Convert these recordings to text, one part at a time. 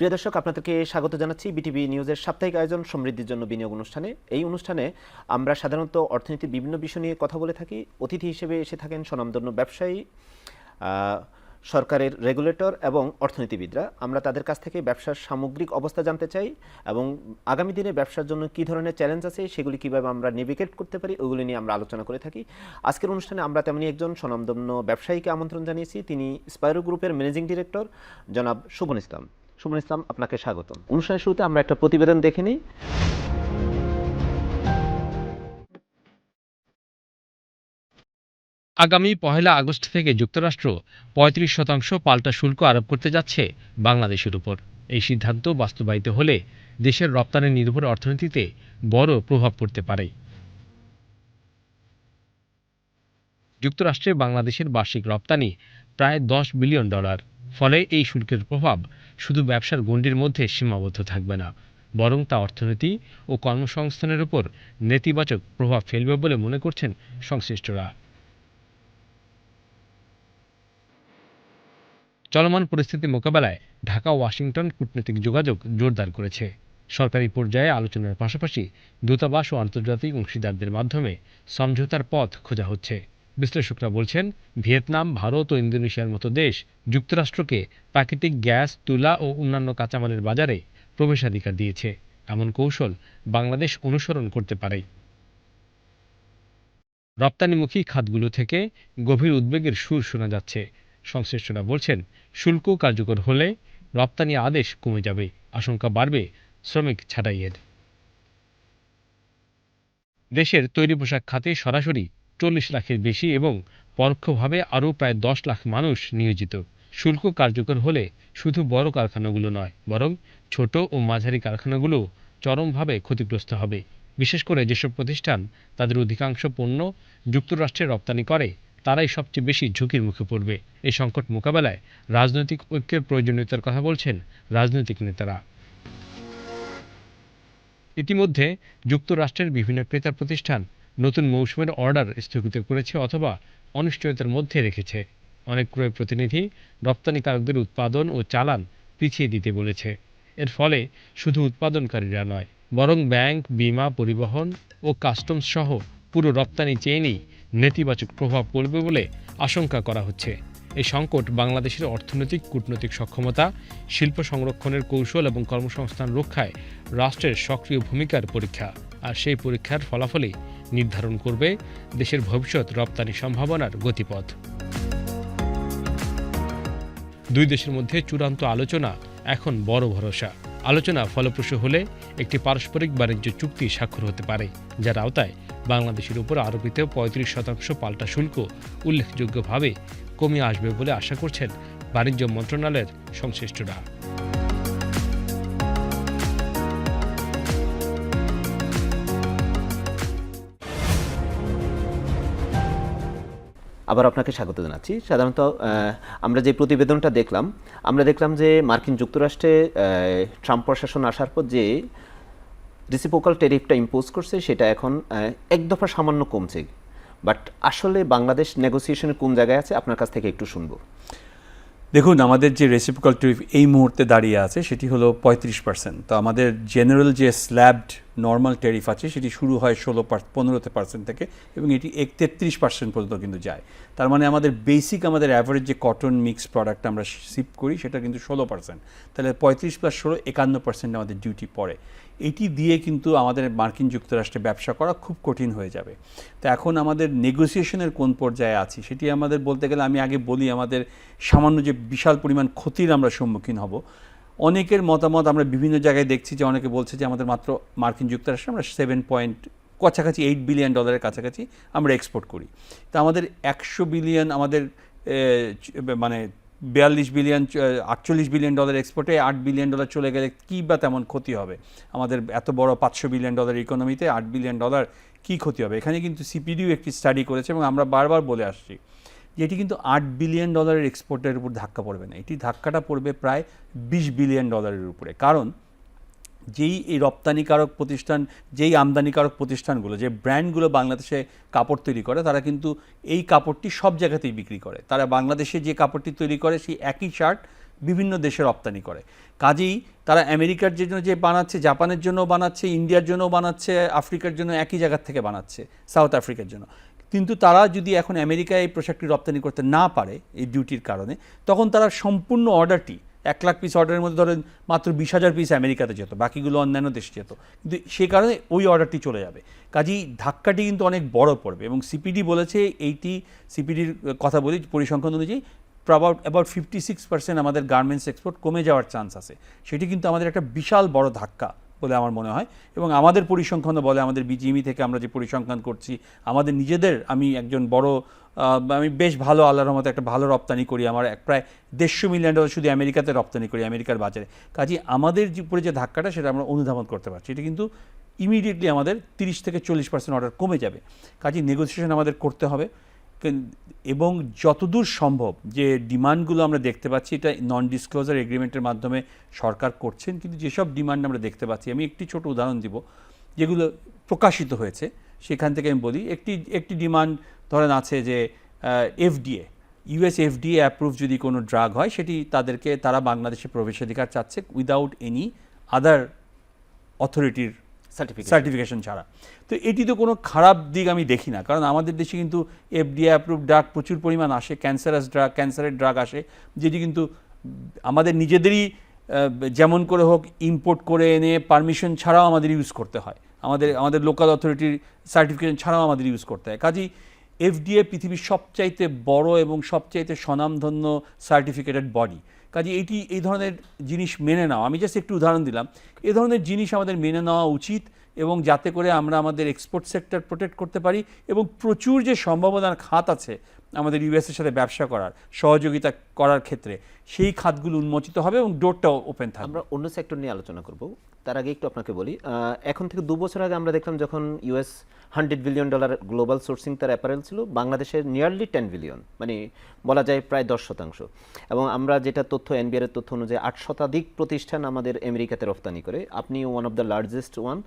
প্রিয় দর্শক, আপনাদেরকে স্বাগত জানাচ্ছি বিটিভি নিউজের সাপ্তাহিক আয়োজন সমৃদ্ধির জন্য বিনিয়োগ অনুষ্ঠানে। এই অনুষ্ঠানে আমরা সাধারণত অর্থনীতির বিভিন্ন বিষয় নিয়ে কথা বলে থাকি। অতিথি হিসেবে এসে থাকেন স্বনামধন্য ব্যবসায়ী সরকারের রেগুলেটর এবং অর্থনীতিবিদরা। আমরা তাদের কাছ থেকে ব্যবসার সামগ্রিক অবস্থা জানতে চাই এবং আগামী দিনে ব্যবসার জন্য কী ধরনের চ্যালেঞ্জ আছে, সেগুলি কীভাবে আমরা নেভিগেট করতে পারি, ওগুলি নিয়ে আমরা আলোচনা করে থাকি। আজকের অনুষ্ঠানে আমরা তেমনি একজন স্বনামধন্য ব্যবসায়ীকে আমন্ত্রণ জানিয়েছি। তিনি স্পাইরো গ্রুপের ম্যানেজিং ডিরেক্টর, জনাব শুভন ইসলাম। শুভন ইসলাম, আপনাকে স্বাগতম। অনুষ্ঠানের শুরুতে আমরা একটা প্রতিবেদন দেখে নিই। আগামী পহেলা আগস্ট থেকে যুক্তরাষ্ট্র পঁয়ত্রিশ শতাংশ পাল্টা শুল্ক আরোপ করতে যাচ্ছে বাংলাদেশের উপর। এই সিদ্ধান্ত বাস্তবায়িত হলে দেশের রপ্তানি নির্ভর অর্থনীতিতে বড় প্রভাব পড়তে পারে। যুক্তরাষ্ট্রে বাংলাদেশের বার্ষিক রপ্তানি প্রায় দশ বিলিয়ন ডলার, ফলে এই শুল্কের প্রভাব শুধু ব্যবসার গণ্ডির মধ্যে সীমাবদ্ধ থাকবে না, বরং তা অর্থনীতি ও কর্মসংস্থানের উপর নেতিবাচক প্রভাব ফেলবে বলে মনে করছেন সংশ্লিষ্টরা। চলমান পরিস্থিতি মোকাবেলায় ঢাকা ওয়াশিংটন কূটনৈতিক যোগাযোগ জোরদার করেছে। সরকারি পর্যায়ে আলোচনার পাশাপাশি দূতাবাস ও আন্তর্জাতিক অংশীদারদের মাধ্যমে সমঝোতার পথ খোঁজা হচ্ছে। বিশ্লেষকরা বলছেন, ভিয়েতনাম, ভারত ও ইন্দোনেশিয়ার মতো দেশ যুক্তরাষ্ট্রকে প্রাকৃতিক গ্যাস, তুলা ও অন্যান্য কাঁচামালের বাজারে প্রবেশাধিকার দিয়েছে। এমন কৌশল বাংলাদেশ অনুসরণ করতে পারে। রপ্তানিমুখী খাতগুলো থেকে গভীর উদ্বেগের সুর শোনা যাচ্ছে। সংশ্লিষ্টরা বলছেন, শুল্ক কার্যকর হলে রপ্তানি আদেশ কমে যাবে, আশঙ্কা বাড়বে শ্রমিক ছাঁটাইয়ের। দেশের তৈরি পোশাক খাতে সরাসরি চল্লিশ লাখের বেশি এবং পরোক্ষভাবে আরও প্রায় দশ লাখ মানুষ নিয়োজিত। শুল্ক কার্যকর হলে শুধু বড় কারখানাগুলো নয়, বরং ছোট ও মাঝারি কারখানাগুলো চরমভাবে ক্ষতিগ্রস্ত হবে। বিশেষ করে যেসব প্রতিষ্ঠান তাদের অধিকাংশ পণ্য যুক্তরাষ্ট্রে রপ্তানি করে, তারাই সবচেয়ে বেশি ঝুঁকির মুখে পড়বে। এই সংকট মোকাবেলায় রাজনৈতিক ঐক্যের প্রয়োজনীয়তার কথা বলছেন রাজনৈতিক নেতারা। ইতিমধ্যে যুক্তরাষ্ট্রের বিভিন্ন ক্রেতা প্রতিষ্ঠান নতুন মৌসুমের অর্ডার স্থগিত করেছে অথবা অনিশ্চয়তার মধ্যে রেখেছে। অনেক ক্রয় প্রতিনিধি রপ্তানিকারকদের উৎপাদন ও চালান পিছিয়ে দিতে বলেছে। এর ফলে শুধু উৎপাদনকারীরা নয়, বরং ব্যাংক, বিমা, পরিবহন ও কাস্টমস সহ পুরো রপ্তানি চেইনেই নেতিবাচক প্রভাব পড়বে বলে আশঙ্কা করা হচ্ছে। এই সংকট বাংলাদেশের অর্থনৈতিক, কূটনৈতিক সক্ষমতা, শিল্প সংরক্ষণের কৌশল এবং কর্মসংস্থান রক্ষায় রাষ্ট্রের সক্রিয় ভূমিকার পরীক্ষা। আর সেই পরীক্ষার ফলাফলই নির্ধারণ করবে দেশের ভবিষ্যৎ রপ্তানি সম্ভাবনার গতিপথ। দুই দেশের মধ্যে চূড়ান্ত আলোচনা এখন বড় ভরসা। আলোচনা ফলপ্রসূ হলে একটি পারস্পরিক বাণিজ্য চুক্তি স্বাক্ষর হতে পারে, যার আওতায় বাংলাদেশের উপর আরোপিত পঁয়ত্রিশ শতাংশ পাল্টা শুল্ক উল্লেখযোগ্যভাবে কমে আসবে বলে আশা করছেন বাণিজ্য মন্ত্রণালয়ের সংশ্লিষ্টরা। আবার আপনাকে স্বাগত জানাচ্ছি। সাধারণত আমরা যে প্রতিবেদনটা দেখলাম, আমরা দেখলাম যে মার্কিন যুক্তরাষ্ট্রে ট্রাম্প প্রশাসন আসার পর যে রিসিপোকাল টেরিফটা ইম্পোজ করছে, সেটা এখন এক দফা সামান্য কমছে। বাট আসলে বাংলাদেশ নেগোসিয়েশনের কোন জায়গায় আছে, আপনার কাছ থেকে একটু শুনব। দেখুন, আমাদের যে রেসিপিক্যাল ট্রিপ এই মুহূর্তে দাঁড়িয়ে আছে, সেটি হলো পঁয়ত্রিশ পার্সেন্ট তো আমাদের জেনারেল যে স্ল্যাবড নর্মাল টেরিফ আছে, সেটি শুরু হয় ষোলো পনেরোতে পার্সেন্ট থেকে এবং এটি এক তেত্রিশ পার্সেন্ট পর্যন্ত কিন্তু যায়। তার মানে আমাদের বেসিক আমাদের অ্যাভারেজ যে কটন মিক্স প্রোডাক্ট আমরা শিপ করি, সেটা কিন্তু ষোলো পার্সেন্ট তাহলে পঁয়ত্রিশ প্লাস ষোলো, একান্ন পার্সেন্ট আমাদের ডিউটি পড়ে। এটি দিয়ে কিন্তু আমাদের মার্কিন যুক্তরাষ্ট্রে ব্যবসা করা খুব কঠিন হয়ে যাবে। তো এখন আমাদের নেগোসিয়েশনের কোন পর্যায়ে আছি সেটি আমাদের বলতে গেলে আমি আগে বলি আমাদের সামান্য যে বিশাল পরিমাণ ক্ষতির আমরা সম্মুখীন হব। অনেকের মতামত আমরা বিভিন্ন জায়গায় দেখছি যে অনেকে বলছে যে আমাদের মাত্র মার্কিন যুক্তরাষ্ট্রে আমরা সেভেন পয়েন্ট কাছাকাছি এইট বিলিয়ন ডলারের কাছাকাছি আমরা এক্সপোর্ট করি। তা আমাদের একশো বিলিয়ন আমাদের মানে বিয়াল্লিশ বিলিয়ন আটচল্লিশ বিলিয়ন ডলার এক্সপোর্টে আট বিলিয়ন ডলার চলে গেলে কী বা তেমন ক্ষতি হবে? আমাদের এত বড় পাঁচশো বিলিয়ন ডলার ইকোনমিতে আট বিলিয়ন ডলার কী ক্ষতি হবে? এখানে কিন্তু সিপিডিও একটি স্টাডি করেছে এবং আমরা বারবার বলে আসছি যে এটি কিন্তু আট বিলিয়ন ডলারের এক্সপোর্টের উপর ধাক্কা পড়বে না। এটি ধাক্কাটা পড়বে প্রায় বিশ বিলিয়ন ডলারের উপরে। কারণ যেই এই রপ্তানিকারক প্রতিষ্ঠান, যেই আমদানিকারক প্রতিষ্ঠানগুলো, যে ব্র্যান্ডগুলো বাংলাদেশে কাপড় তৈরি করে, তারা কিন্তু এই কাপড়টি সব জায়গাতেই বিক্রি করে। তারা বাংলাদেশে যে কাপড়টি তৈরি করে, সেই একই শার্ট বিভিন্ন দেশে রপ্তানি করে। কাজেই তারা আমেরিকার জন্য যে বানাচ্ছে, জাপানের জন্য বানাচ্ছে, ইন্ডিয়ার জন্য বানাচ্ছে, আফ্রিকার জন্য একই জায়গার থেকে বানাচ্ছে, সাউথ আফ্রিকার জন্য। কিন্তু তারা যদি এখন আমেরিকায় এই পোশাকটি রপ্তানি করতে না পারে, এই ডিউটির কারণে, তখন তারা সম্পূর্ণ অর্ডারটি এক লাখ পিস অর্ডারের মধ্যে ধরেন মাত্র বিশ হাজার পিস আমেরিকাতে যেত, বাকিগুলো অন্যান্য দেশে যেত। কিন্তু সে কারণে ওই অর্ডারটি চলে যাবে। কাজেই ধাক্কাটি কিন্তু অনেক বড় পড়বে এবং সিপিডি বলেছে এইটি সিপিডির কথা বলি, পরিসংখ্যান অনুযায়ী about about fifty six percent আমাদের গার্মেন্টস এক্সপোর্ট কমে যাওয়ার চান্স আছে। সেটি কিন্তু আমাদের একটা বিশাল বড় ধাক্কা বলে আমার মনে হয় এবং আমাদের পরিসংখ্যানও বলে, আমাদের বিজিএমই থেকে আমরা যে পরিসংখ্যান করছি, আমাদের নিজেদের আমি একজন বড় আমি বেশ ভালো আল্লাহর রহমতে একটা ভালো রপ্তানি করি আমার এক প্রায় দেড়শো মিলিয়ন ডলার শুধু আমেরিকাতে রপ্তানি করি, আমেরিকার বাজারে। কাজে আমাদের উপরে যে ধাক্কাটা, সেটা আমরা অনুধাবন করতে পারছি। এটা কিন্তু ইমিডিয়েটলি আমাদের তিরিশ থেকে চল্লিশ পার্সেন্ট অর্ডার কমে যাবে। কাজে নেগোসিয়েশন আমাদের করতে হবে। এবং যতদূর সম্ভব যে ডিমান্ডগুলো আমরা দেখতে পাচ্ছি, এটা নন ডিসক্লোজার এগ্রিমেন্টের মাধ্যমে সরকার করছেন, কিন্তু যেসব ডিমান্ড আমরা দেখতে পাচ্ছি, আমি একটি ছোট উদাহরণ দিব, যেগুলো প্রকাশিত হয়েছে, সেখান থেকে আমি বলি, একটি একটি ডিমান্ড ধরেন আছে যে এফডিএ ইউএস এফডিএ অ্যাপ্রুভ যদি কোনো ড্রাগ হয় সেটি তাদেরকে তারা বাংলাদেশে প্রবেশাধিকার চাচ্ছে উইদাউট এনি আদার অথরিটির সার্টিফিকেশন ছাড়া। তো এটি তো কোনো খারাপ দিক আমি দেখি না কারণ আমাদের দেশে কিন্তু এফডিএ অ্যাপ্রুভ ড্রাগ প্রচুর পরিমাণ আসে ক্যান্সারাস ড্রাগ ক্যান্সারের ড্রাগ আসে যেটি কিন্তু আমাদের নিজেদেরই যেমন করে হোক ইম্পোর্ট করে এনে পারমিশন ছাড়াও আমাদের ইউজ করতে হয়। আমাদের আমাদের লোকাল অথরিটির সার্টিফিকেশন ছাড়াও আমাদের ইউজ করতে হয়। কাজেই এফডিএ পৃথিবীর সবচাইতে বড় এবং সবচাইতে স্বনামধন্য সার্টিফিকেটেড বডি। কাজে এটি এই ধরনের জিনিস মেনে নেওয়া আমি জাস্ট একটু উদাহরণ দিলাম। এই ধরনের জিনিস আমাদের মেনে নেওয়া উচিত এবং যাতে করে আমরা আমাদের এক্সপোর্ট সেক্টর প্রোটেক্ট করতে পারি এবং প্রচুর যে সম্ভাবনার খাত আছে আমাদের ইউএসের সাথে ব্যবসা করার, সহযোগিতা করার ক্ষেত্রে, সেই খাতগুলো উন্মোচিত হবে এবং ডোরটাও ওপেন থাকবে। আমরা অন্য সেক্টর নিয়ে আলোচনা করব। তার আগে একটু আপনাকে বলি এখন থেকে দু বছর আগে আমরা দেখলাম যখন US hundred billion dollar global sourcing তার অ্যাপারেল ছিল, বাংলাদেশের নিয়ারলি টেন বিলিয়ন মানে বলা যায় প্রায় দশ শতাংশ। এবং আমরা যেটা তথ্য এনবিআর এর তথ্য অনুযায়ী আট শতাধিক প্রতিষ্ঠান আমাদের আমেরিকাতে রপ্তানি করে। আপনি one of the largest one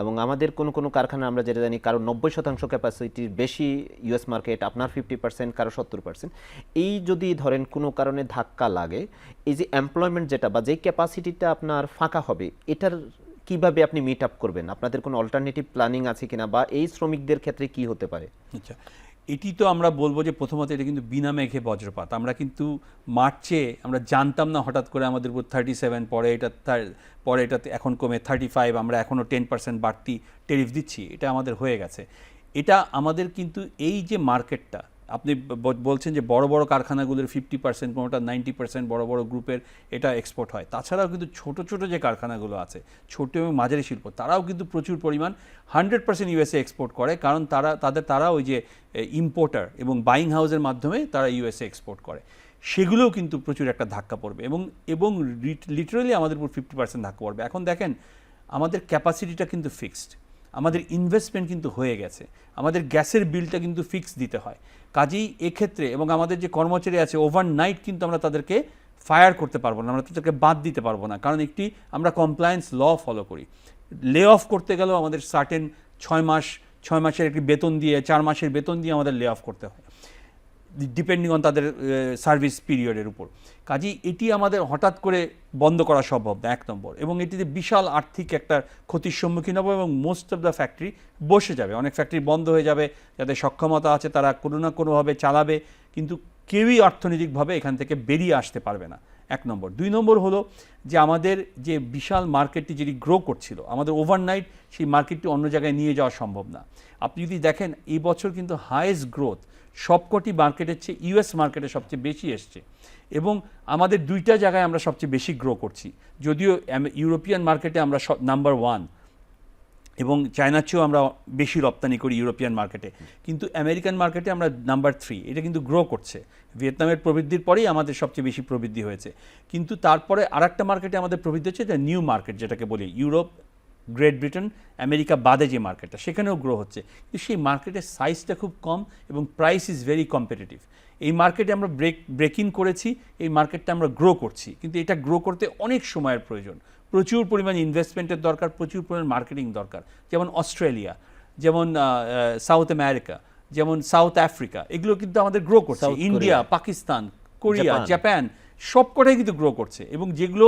এবং আমাদের কোনো কোনো কারখানা আমরা যেটা জানি কারও নব্বই শতাংশ ক্যাপাসিটির বেশি ইউএস মার্কেট আপনার ফিফটি পার্সেন্ট কারও সত্তর পার্সেন্ট এই যদি ধরেন কোনো কারণে ধাক্কা লাগে, এই যে এমপ্লয়মেন্ট যেটা বা যেই ক্যাপাসিটিটা আপনার ফাঁকা হবে, এটার কীভাবে আপনি মিট আপ করবেন? আপনাদের কোনো অল্টারনেটিভ প্ল্যানিং আছে কিনা? বা এই শ্রমিকদের ক্ষেত্রে কি হতে পারে? আচ্ছা এটি তো আমরা বলব যে প্রথমত এটা কিন্তু বিনা মেঘে বজ্রপাত। আমরা কিন্তু মার্চে আমরা জানতাম না হঠাৎ করে আমাদের উপর থার্টি সেভেন পরে এটা পরে এটাতে এখন কমে থার্টি ফাইভ আমরা এখনও টেন পার্সেন্ট বাড়তি টেরিফ দিচ্ছি। এটা আমাদের হয়ে গেছে। এটা আমাদের কিন্তু এই যে মার্কেটটা আপনি বলছেন যে বড় বড় কারখানাগুলোর ফিফটি পার্সেন্ট কোনোটা নাইনটি পার্সেন্ট বড় বড় গ্রুপের এটা এক্সপোর্ট হয়। তাছাড়াও কিন্তু ছোট ছোট যে কারখানাগুলো আছে, ছোট এবং মাঝারি শিল্প, তারাও কিন্তু প্রচুর পরিমাণ হান্ড্রেড পার্সেন্ট ইউএসএ এক্সপোর্ট করে, কারণ তারা, তাদের, তারা ওই যে ইম্পোর্টার এবং বাইং হাউসের মাধ্যমে তারা ইউএসএ এক্সপোর্ট করে। সেগুলোও কিন্তু প্রচুর একটা ধাক্কা পড়বে এবং এবং লিটারালি আমাদের উপর ফিফটি পার্সেন্ট ধাক্কা পড়বে। এখন দেখেন, আমাদের ক্যাপাসিটিটা কিন্তু ফিক্সড আমাদের ইনভেস্টমেন্ট কিন্তু হয়ে গেছে। আমাদের গ্যাসের বিলটা কিন্তু ফিক্স দিতে হয়। কাজেই এক্ষেত্রে এবং আমাদের যে কর্মচারী আছে ওভারনাইট কিন্তু আমরা তাদেরকে ফায়ার করতে পারব না। আমরা তাদেরকে বাদ দিতে পারব না। কারণ একটি আমরা কমপ্লায়েন্স ল ফলো করি। লে অফ করতে গেলেও আমাদের সার্টেন ছয় মাস, ছয় মাসের একটি বেতন দিয়ে, চার মাসের বেতন দিয়ে আমাদের লে অফ করতে হয়। ডিপেন্ডিং অন তাদের সার্ভিস পিরিয়ডের উপর। কাজেই এটি আমাদের হঠাৎ করে বন্ধ করা সম্ভব না এক নম্বর। এবং এটিতে বিশাল আর্থিক একটা ক্ষতির সম্মুখীন হব এবং মোস্ট অফ দ্য ফ্যাক্টরি বসে যাবে। অনেক ফ্যাক্টরি বন্ধ হয়ে যাবে, যাদের সক্ষমতা আছে তারা কোনো না কোনোভাবে চালাবে, কিন্তু কেউই অর্থনৈতিকভাবে এখান থেকে বেরিয়ে আসতে পারবে না, এক নম্বর। দুই নম্বর হলো যে আমাদের যে বিশাল মার্কেটটি যেটি গ্রো করছিল, আমাদের ওভারনাইট সেই মার্কেটটি অন্য জায়গায় নিয়ে যাওয়া সম্ভব না। আপনি যদি দেখেন, এই বছর কিন্তু হায়েস্ট গ্রোথ সবকটি মার্কেটের চেয়ে ইউএস মার্কেটে সবচেয়ে বেশি এসছে এবং আমাদের দুইটা জায়গায় আমরা সবচেয়ে বেশি গ্রো করছি। যদিও ইউরোপিয়ান মার্কেটে আমরা সব নাম্বার ওয়ান এবং চায়নার চেয়েও আমরা বেশি রপ্তানি করি ইউরোপিয়ান মার্কেটে কিন্তু আমেরিকান মার্কেটে আমরা নাম্বার থ্রি এটা কিন্তু গ্রো করছে। ভিয়েতনামের প্রবৃদ্ধির পরেই আমাদের সবচেয়ে বেশি প্রবৃদ্ধি হয়েছে। কিন্তু তারপরে আরেকটা মার্কেটে আমাদের প্রবৃদ্ধি হচ্ছে, এটা নিউ মার্কেট যেটাকে বলি ইউরোপ গ্রেট ব্রিটেন আমেরিকা বাদে যে মার্কেটটা সেখানেও গ্রো হচ্ছে। কিন্তু সেই মার্কেটের সাইজটা খুব কম এবং প্রাইস ইজ ভেরি কম্পিটিটিভ এই মার্কেটে আমরা ব্রেক ব্রেক ইন করেছি এই মার্কেটটা আমরা গ্রো করছি। কিন্তু এটা গ্রো করতে অনেক সময়ের প্রয়োজন। প্রচুর পরিমাণ ইনভেস্টমেন্টের দরকার প্রচুর পরিমাণ মার্কেটিং দরকার। যেমন অস্ট্রেলিয়া যেমন সাউথ আমেরিকা যেমন সাউথ আফ্রিকা এগুলো কিন্তু আমাদের গ্রো করছে। India Pakistan Korea. জাপান সবকটাই কিন্তু গ্রো করছে। এবং যেগুলো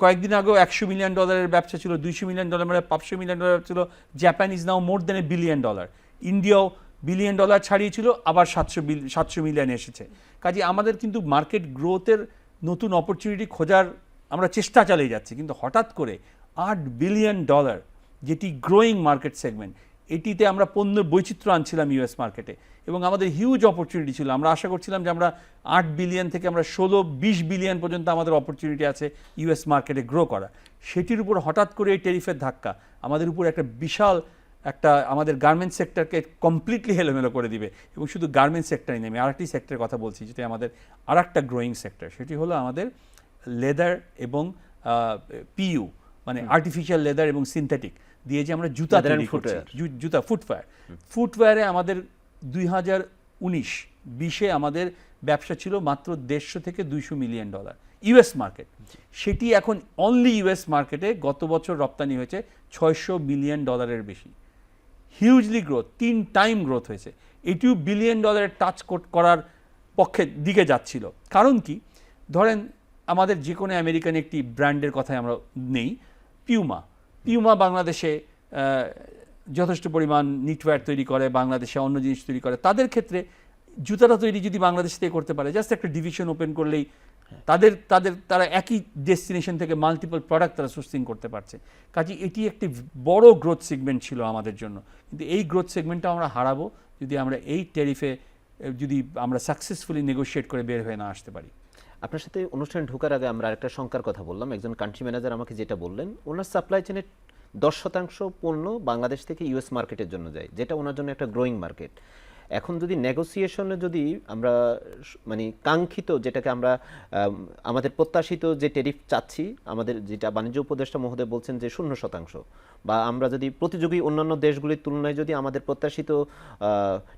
কয়েকদিন আগেও একশো মিলিয়ন ডলারের ব্যবসা ছিল, দুইশো মিলিয়ন ডলার মানে পাঁচশো মিলিয়ন ডলার ছিল Japan is now more than a billion dollar ইন্ডিয়াও billion dollar ছাড়িয়েছিল, আবার সাতশো সাতশো মিলিয়ন এসেছে। কাজে আমাদের কিন্তু মার্কেট গ্রোথের নতুন অপরচুনিটি খোঁজার আমরা চেষ্টা চালিয়ে যাচ্ছি। কিন্তু হঠাৎ করে আট বিলিয়ন ডলার যেটি গ্রোয়িং মার্কেট সেগমেন্ট এটিতে আমরা পণ্যের বৈচিত্র্য আনছিলাম ইউএস মার্কেটে এবং আমাদের হিউজ অপরচুনিটি ছিল। আমরা আশা করছিলাম যে আমরা আট বিলিয়ন থেকে আমরা ষোলো বিশ বিলিয়ন পর্যন্ত আমাদের অপরচুনিটি আছে ইউএস মার্কেটে গ্রো করা। সেটির উপর হঠাৎ করে এই টেরিফের ধাক্কা আমাদের উপর একটা বিশাল একটা আমাদের গার্মেন্টস সেক্টরকে কমপ্লিটলি হেলোমেলো করে দিবে এবং শুধু গার্মেন্টস সেক্টরই নেই আমি আরেকটি সেক্টরের কথা বলছি যেটা আমাদের আরেকটা গ্রোয়িং সেক্টর সেটি হলো আমাদের লেদার এবং পিইউ মানে আর্টিফিশিয়াল লেদার এবং সিনথেটিক দিয়ে যে আমরা জুতা তৈরি করছি। জুতা ফুটওয়্যার ফুটওয়্যারে আমাদের দুই হাজার উনিশ বিশে আমাদের ব্যবসা ছিল মাত্র দেড়শো থেকে দুইশো মিলিয়ন ডলার। US market. সেটি এখন অনলি ইউএস মার্কেটে গত বছর রপ্তানি হয়েছে ছয়শো মিলিয়ন ডলারের বেশি। হিউজলি গ্রোথ তিন টাইম গ্রোথ হয়েছে। এটিও বিলিয়ন ডলারের টাচ করার পক্ষে দিকে যাচ্ছিল। কারণ কি? ধরেন আমাদের যে কোনো আমেরিকান একটি ব্র্যান্ডের কথাই আমরা নেই পিউমা পিউমা বাংলাদেশে যথেষ্ট পরিমাণ নিটওয়্যার তৈরি করে, বাংলাদেশে অন্য জিনিস তৈরি করে। তাদের ক্ষেত্রে জুতাটা তৈরি যদি বাংলাদেশ থেকে করতে পারে জাস্ট একটা ডিভিশন ওপেন করলেই তাদের তাদের, তারা একই ডেস্টিনেশন থেকে মাল্টিপল প্রোডাক্ট তারা সোর্সিং করতে পারছে। কাজে এটি একটি বড় গ্রোথ সেগমেন্ট ছিল আমাদের জন্য। কিন্তু এই গ্রোথ সেগমেন্টটা আমরা হারাবো যদি আমরা এই টেরিফে যদি আমরা সাকসেসফুলি নেগোশিয়েট করে বের হয়ে না আসতে পারি। আপনার সাথে অনুষ্ঠানে ঢোকার আগে আমরা আরেকটা শঙ্কার কথা বললাম। একজন কান্ট্রি ম্যানেজার আমাকে যেটা বললেন, ওনার সাপ্লাই চেনের দশ শতাংশ পণ্য বাংলাদেশ থেকে ইউএস মার্কেটের জন্য যায়, যেটা ওনার জন্য একটা গ্রোয়িং মার্কেট এখন যদি নেগোসিয়েশনে যদি আমরা মানে কাঙ্ক্ষিত যেটাকে আমরা আমাদের প্রত্যাশিত যে টেরিফ চাচ্ছি, আমাদের যেটা বাণিজ্য উপদেষ্টা মহোদয় বলছেন যে শূন্য শতাংশ, বা আমরা যদি প্রতিযোগী অন্যান্য দেশগুলির তুলনায় যদি আমাদের প্রত্যাশিত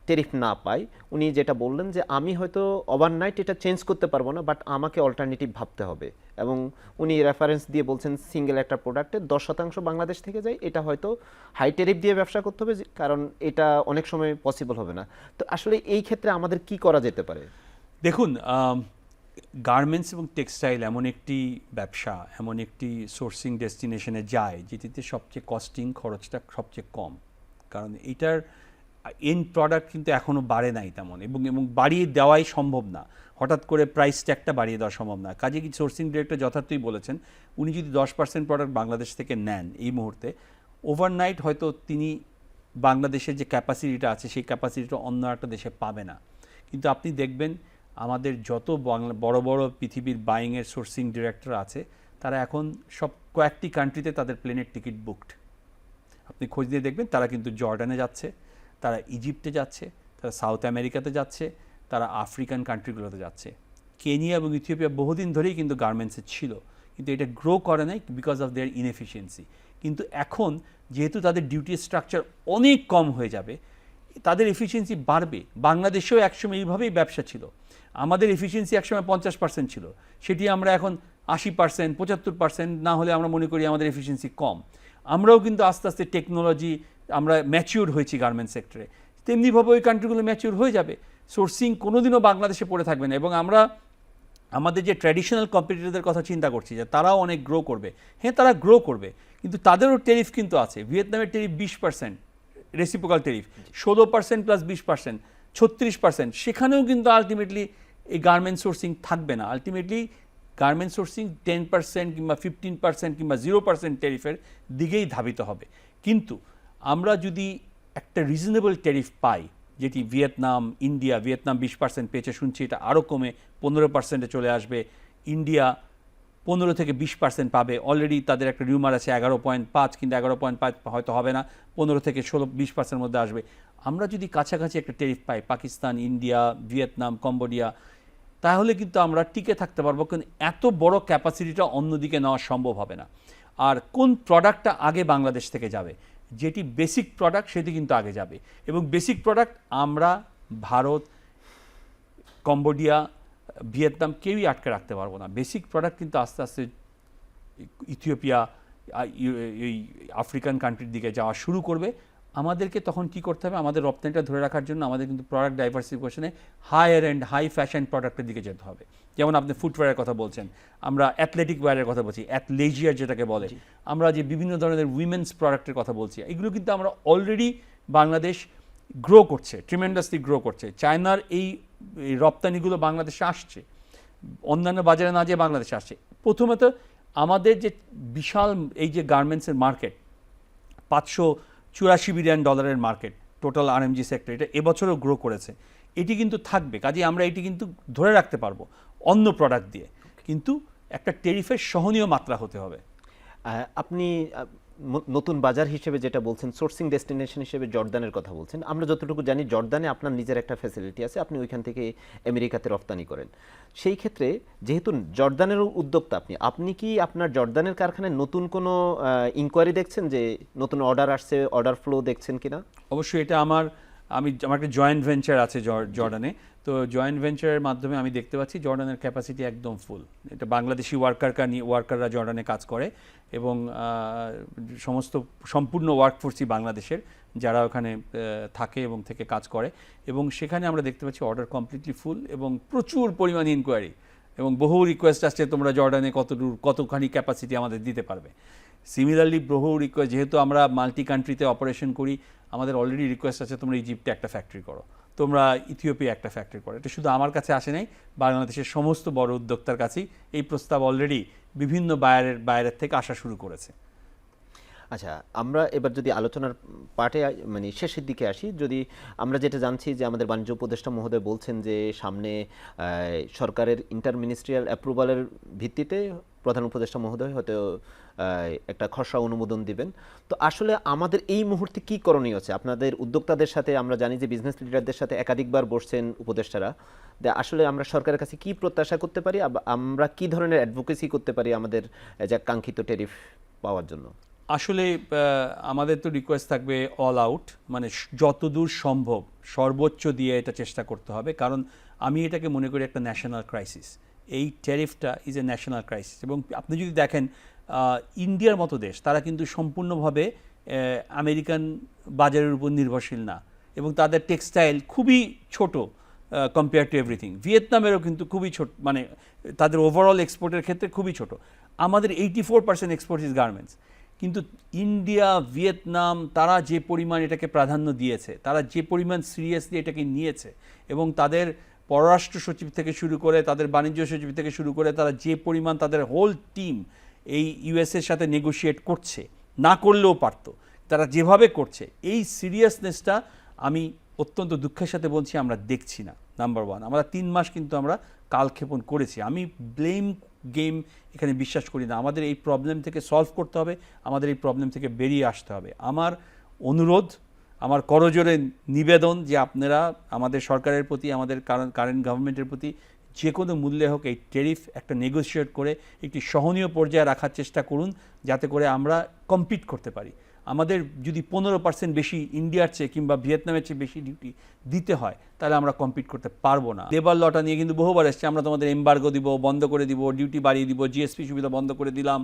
টেরিফ না পাই, উনি যেটা বললেন যে আমি হয়তো ওভারনাইট এটা চেঞ্জ করতে পারব না বাট আমাকে অল্টারনেটিভ ভাবতে হবে। এবং উনি রেফারেন্স দিয়ে বলছেন সিঙ্গেল একটা প্রোডাক্টে দশ শতাংশ বাংলাদেশ থেকে যায়, এটা হয়তো হাই টেরিফ দিয়ে ব্যবসা করতে হবে কারণ এটা অনেক সময় পসিবল হবে না। তো আসলে এই ক্ষেত্রে আমাদের কি করা যেতে পারে? দেখুন গার্মেন্টস এবং টেক্সটাইল এমন একটি ব্যবসা, এমন একটি সোর্সিং ডেস্টিনেশনে যায়, যেটিতে সবচেয়ে কস্টিং খরচটা সবচেয়ে কম। কারণ এইটার এন্ড প্রোডাক্ট কিন্তু এখনও বাড়ে নাই তেমন, এবং এবং বাড়িয়ে দেওয়াই সম্ভব না। হঠাৎ করে প্রাইস ট্যাগটা বাড়িয়ে দেওয়া সম্ভব না। কাজে কি সোর্সিং ডিরেক্টর যথার্থই বলেছেন, উনি যদি দশ পার্সেন্ট প্রোডাক্ট বাংলাদেশ থেকে নেন এই মুহূর্তে ওভারনাইট হয়তো তিনি বাংলাদেশের যে ক্যাপাসিটিটা আছে, সেই ক্যাপাসিটিটা অন্য একটা দেশে পাবে না। কিন্তু আপনি দেখবেন, আমাদের যত বাংলা, বড় বড় পৃথিবীর বাইংয়ের সোর্সিং ডিরেক্টর আছে, তারা এখন সব কয়েকটি কান্ট্রিতে তাদের প্লেনের টিকিট বুকড আপনি খোঁজ দিয়ে দেখবেন, তারা কিন্তু জর্ডানে যাচ্ছে, তারা ইজিপ্টে যাচ্ছে, তারা সাউথ আমেরিকাতে যাচ্ছে তারা আফ্রিকান কান্ট্রিগুলোতে যাচ্ছে। কেনিয়া এবং ইথিওপিয়া বহুদিন ধরেই কিন্তু গার্মেন্টসে ছিল, কিন্তু এটা গ্রো করে নাই বিকজ অফ দেয়ার ইনএফিসিয়েন্সি কিন্তু এখন যেহেতু তাদের ডিউটি স্ট্রাকচার অনেক কম হয়ে যাবে, তাদের এফিসিয়েন্সি বাড়বে। বাংলাদেশেও একসময় এইভাবেই ব্যবসা ছিল। আমাদের এফিসিয়েন্সি একসময় পঞ্চাশ পার্সেন্ট ছিল। সেটি আমরা এখন আশি পার্সেন্ট পঁচাত্তর পার্সেন্ট না হলে আমরা মনে করি আমাদের এফিসিয়েন্সি কম। আমরাও কিন্তু আস্তে আস্তে টেকনোলজি আমরা ম্যাচিওর হয়েছি গার্মেন্ট সেক্টরে তেমনিভাবে ওই কান্ট্রিগুলো ম্যাচিওর হয়ে যাবে। সোর্সিং কোনোদিনও বাংলাদেশে পড়ে থাকবে না। এবং আমরা আমাদের যে ট্র্যাডিশনাল কম্পিটিটরদের কথা চিন্তা করছি যে তারাও অনেক গ্রো করবে। হ্যাঁ তারা গ্রো করবে, কিন্তু তাদেরও টেরিফ কিন্তু আছে। ভিয়েতনামের টেরিফ বিশ পার্সেন্ট রেসিপোকাল টেরিফ ষোলো পার্সেন্ট প্লাস বিশ পার্সেন্ট ছত্রিশ পার্সেন্ট সেখানেও কিন্তু আলটিমেটলি এই গার্মেন্ট সোর্সিং থাকবে না। Ultimately garment sourcing ten percent কিংবা ফিফটিন পার্সেন্ট কিংবা জিরো পার্সেন্ট টেরিফের দিকেই ধাবিত হবে। কিন্তু আমরা যদি একটা রিজনেবল টেরিফ পাই যেটি ভিয়েতনাম, ইন্ডিয়া, ভিয়েতনাম বিশ পার্সেন্ট পেয়েছে, শুনছি এটা আরও কমে, পনেরো পার্সেন্টে চলে আসবে। ইন্ডিয়া পনেরো থেকে বিশ পার্সেন্ট পাবে। অলরেডি তাদের একটা রিউমার আছে এগারো পয়েন্ট পাঁচ, কিন্তু এগারো পয়েন্ট পাঁচ হয়তো হবে না, পনেরো থেকে ষোলো, বিশ পার্সেন্টের মধ্যে আসবে। আমরা যদি কাছাকাছি একটা টেরিফ পাই, পাকিস্তান, ইন্ডিয়া, ভিয়েতনাম, কম্বোডিয়া, তাহলে কিন্তু আমরা টিকে থাকতে পারব কিন্তু এত বড় ক্যাপাসিটিটা অন্যদিকে নেওয়া সম্ভব হবে না। আর কোন প্রোডাক্টটা আগে বাংলাদেশ থেকে যাবে? যেটি বেসিক প্রোডাক্ট সেটি কিন্তু আগে যাবে। এবং বেসিক প্রোডাক্ট আমরা, ভারত, কম্বোডিয়া, ভিয়েতনাম কেউই আটকে রাখতে পারব না। বেসিক প্রোডাক্ট কিন্তু আস্তে আস্তে ইথিওপিয়া এই আফ্রিকান কান্ট্রির দিকে যাওয়া শুরু করবে। আমাদেরকে তখন কি করতে হবে? আমাদের রপ্তানিটা ধরে রাখার জন্য আমাদের কিন্তু প্রোডাক্ট ডাইভার্সিফিকেশনে হায়ার অ্যান্ড হাই ফ্যাশন প্রোডাক্টের দিকে যেতে হবে। যেমন আপনি ফুটওয়্যারের কথা বলছেন আমরা অ্যাথলেটিক ওয়্যারের কথা বলছি অ্যাথলেজিয়ার যেটাকে বলে আমরা যে বিভিন্ন ধরনের উইমেন্স প্রোডাক্টের কথা বলছি এগুলো কিন্তু আমরা অলরেডি বাংলাদেশ গ্রো করছে ট্রিমেন্ডাসলি গ্রো করছে। চায়নার এই রপ্তানিগুলো বাংলাদেশে আসছে অন্যান্য বাজারে না যেয়ে বাংলাদেশে আসছে। প্রথমত আমাদের যে বিশাল এই যে গার্মেন্টসের মার্কেট পাঁচশো চুরাশি বিলিয়ন ডলারের মার্কেট টোটাল আরএমজি সেক্টর এটা এবছরও গ্রো করেছে। এটি কিন্তু থাকবে কাজে আমরা এটি কিন্তু ধরে রাখতে পারব। অন্য প্রোডাক্ট দিয়ে। কিন্তু একটা টেরিফের সহনীয় মাত্রা হতে হবে। আপনি নতুন বাজার হিসেবে যেটা বলছেন সোর্সিং ডেস্টিনেশন হিসেবে জর্দানের কথা বলছেন। আমরা যতটুকু জানি জর্দানে আপনার নিজের একটা ফ্যাসিলিটি আছে আপনি ওইখান থেকে আমেরিকাতে রপ্তানি করেন। সেই ক্ষেত্রে যেহেতু জর্দানের উদ্যোক্তা আপনি আপনি কি আপনার জর্দানের কারখানায় নতুন কোনো ইনকোয়ারি দেখছেন যে নতুন অর্ডার আসছে অর্ডার ফ্লো দেখছেন কিনা? অবশ্যই এটা আমার আমি আমার একটা জয়েন্ট ভেঞ্চার আছে জর্ডানে তো জয়েন্ট ভেঞ্চারের মাধ্যমে আমি দেখতে পাচ্ছি জর্ডানের ক্যাপাসিটি একদম ফুল এটা বাংলাদেশি ওয়ার্কার নিয়ে ওয়ার্কাররা জর্ডানে কাজ করে এবং সমস্ত সম্পূর্ণ ওয়ার্কফোর্সই বাংলাদেশের, যারা ওখানে থাকে এবং থেকে কাজ করে। এবং সেখানে আমরা দেখতে পাচ্ছি অর্ডার কমপ্লিটলি ফুল এবং প্রচুর পরিমাণ ইনকোয়ারি এবং বহু রিকোয়েস্ট আসছে তোমরা জর্ডানে কতদূর, কতখানি ক্যাপাসিটি আমাদের দিতে পারবে। সিমিলারলি রিকোয়েস্ট যেহেতু আমরা মাল্টি কান্ট্রিতে অপারেশন করি, আমাদের অলরেডি রিকোয়েস্ট আছে, তোমরা ইজিপ্টে একটা ফ্যাক্টরি করো। তোমরা ইথিওপিয়া একটা ফ্যাক্টরি করো। এটা শুধু আমার কাছে আসে নাই, বাংলাদেশের সমস্ত বড় উদ্যোক্তার কাছেই এই প্রস্তাব অলরেডি বিভিন্ন বায়ারের বাইরের থেকে আসা শুরু করেছে। আচ্ছা আমরা এবার যদি আলোচনার পার্টে মানে শেষের দিকে আসি, যদি আমরা যেটা জানছি যে আমাদের বাণিজ্য উপদেষ্টা মহোদয় বলছেন যে সামনে সরকারের ইন্টার মিনিস্ট্রিয়াল অ্যাপ্রুভালের ভিত্তিতে প্রধান উপদেষ্টা মহোদয় হয়তো একটা খসড়া অনুমোদন দিবেন। তো আসলে আমাদের এই মুহূর্তে কি করণীয় আছে? আপনাদের উদ্যোক্তাদের সাথে আমরা জানি যে বিজনেস লিডারদের সাথে একাধিকবার বসছেন উপদেষ্টারা। আসলে আমরা সরকারের কাছে কি প্রত্যাশা করতে পারি? আমরা কি ধরনের অ্যাডভোকেসি করতে পারি আমাদের যে কাঙ্ক্ষিত টেরিফ পাওয়ার জন্য? আসলে আমাদের তো রিকোয়েস্ট থাকবে অল আউট মানে যতদূর সম্ভব সর্বোচ্চ দিয়ে এটা চেষ্টা করতে হবে। কারণ আমি এটাকে মনে করি একটা ন্যাশনাল ক্রাইসিস এই ট্যারিফটা ইজ এ ন্যাশনাল ক্রাইসিস এবং আপনি যদি দেখেন ইন্ডিয়ার মতো দেশ, তারা কিন্তু সম্পূর্ণভাবে আমেরিকান বাজারের উপর নির্ভরশীল না এবং তাদের টেক্সটাইল খুবই ছোট কম্পেয়ার টু এভরিথিং ভিয়েতনামেরও কিন্তু খুবই ছোট মানে তাদের ওভারঅল এক্সপোর্টের ক্ষেত্রে খুবই ছোট। আমাদের eighty four percent export is garments কিন্তু ইন্ডিয়া, ভিয়েতনাম, তারা যে পরিমাণ এটাকে প্রাধান্য দিয়েছে, তারা যে পরিমাণ সিরিয়াসলি এটাকে নিয়েছে এবং তাদের পররাষ্ট্র সচিব থেকে শুরু করে, তাদের বাণিজ্য সচিব থেকে শুরু করে, তারা যে পরিমাণ তাদের হোল টিম এই ইউএসের সাথে নেগোশিয়েট করছে, না করলেও পারতো। তারা যেভাবে করছে, এই সিরিয়াসনেসটা আমি অত্যন্ত দুঃখের সাথে বলছি, আমরা দেখছি না নাম্বার ওয়ান আমরা তিন মাস কিন্তু আমরা কালক্ষেপণ করেছি। আমি ব্লেম গেম এখানে বিশ্বাস করি না। আমাদের এই প্রবলেম থেকে সলভ করতে হবে, আমাদের এই প্রবলেম থেকে বেরিয়ে আসতে হবে। আমার অনুরোধ, আমার করজোরে নিবেদন যে আপনারা আমাদের সরকারের প্রতি, আমাদের কারেন্ট গভর্নমেন্টের প্রতি যে কোনো মূল্যে হোক এই টেরিফ একটা নেগোসিয়েট করে একটি সহনীয় পর্যায়ে রাখার চেষ্টা করুন, যাতে করে আমরা কম্পিট করতে পারি। আমাদের যদি পনেরো পার্সেন্ট বেশি ইন্ডিয়ার চেয়ে কিংবা ভিয়েতনামের চেয়ে বেশি ডিউটি দিতে হয়, তাহলে আমরা কম্পিট করতে পারব না। লেবার লটা নিয়ে কিন্তু বহুবার এসছে। আমরা তোমাদের এম্বার্গো দিব, বন্ধ করে দিব ডিউটি বাড়িয়ে দিব জিএসপি সুবিধা বন্ধ করে দিলাম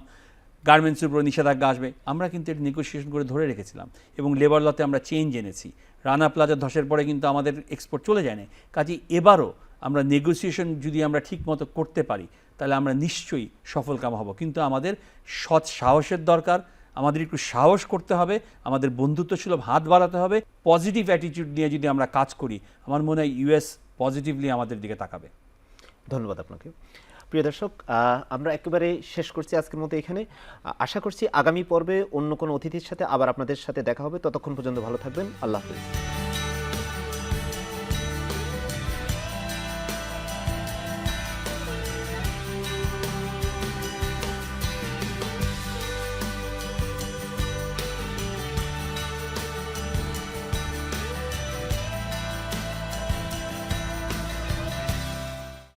গার্মেন্টসের উপর নিষেধাজ্ঞা আসবে। আমরা কিন্তু এটা নেগোসিয়েশন করে ধরে রেখেছিলাম এবং লেবার লতে আমরা চেঞ্জ এনেছি। রানা প্লাজা ধসের পরে কিন্তু আমাদের এক্সপোর্ট চলে যায় না কাজে এবারও আমরা নেগোসিয়েশন যদি আমরা ঠিক মতো করতে পারি, তাহলে আমরা নিশ্চয়ই সফলকাম হব। কিন্তু আমাদের সৎ সাহসের দরকার, আমাদের একটু সাহস করতে হবে, আমাদের বন্ধুত্বসুলভ হাত বাড়াতে হবে পজিটিভ অ্যাটিটিউড নিয়ে যদি আমরা কাজ করি, আমার মনে হয় ইউএস পজিটিভলি আমাদের দিকে তাকাবে। ধন্যবাদ আপনাকে। প্রিয় দর্শক আমরা একেবারে শেষ করছি আজকের মতো এখানে। আশা করছি আগামী পর্বে অন্য কোনো অতিথির সাথে আবার আপনাদের সাথে দেখা হবে। ততক্ষণ পর্যন্ত ভালো থাকবেন। আল্লাহ হাফিজ।